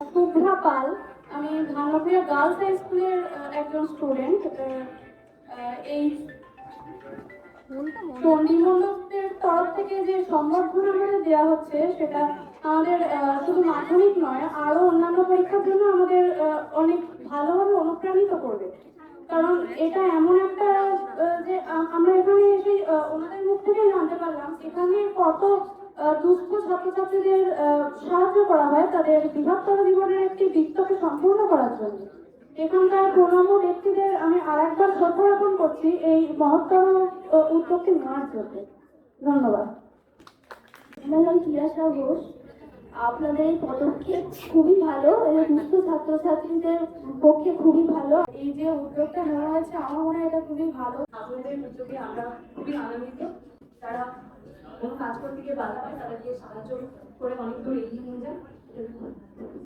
শুভ্রা পাল আমি ভাঙ্গাপুরিয়া girls high স্কুলের একজন স্টুডেন্ট এই চণ্ডীমণ্ডপের তরফ থেকে যে সম্বর্ধনা আমাদের দেওয়া হচ্ছে সেটা আমাদের শুধু মাধ্যমিক নয় আরও অন্যান্য পরীক্ষার জন্য আমাদের অনেক ভালোভাবে অনুপ্রাণিত করবে। কারণ এটা এমন একটা যে আমরা এখানে এসে ওনাদের মুখ থেকে জানতে পারলাম এখানে কত দুস্থ ছাত্রছাত্রীদের সাহায্য করা হয় তাদের বৃহত্তর জীবনের একটি বৃত্তকে সম্পূর্ণ করার জন্য। এখানকার প্রণম্য ব্যক্তিদের আমি আরেকবার শ্রদ্ধা জ্ঞাপন করছি এই মহত্তর উদ্যোগটি নেওয়ার জন্য। ধন্যবাদ। আমার নাম তিয়াশা ঘোষ। আপনাদের এই পদক্ষেপ খুবই ভালো এবং দুস্থ ছাত্রছাত্রীদের পক্ষে খুবই ভালো। এই যে উদ্যোগটা নেওয়া হয়েছে আমার মনে হয় এটা খুবই ভালো। আপনাদের উদ্যোগে আমরা খুবই আনন্দিত। তারা কোনো কাজ করতে গিয়ে বাধা পায় গিয়ে সাহায্য করে অনেক দূর এগিয়ে নিয়ে যায়।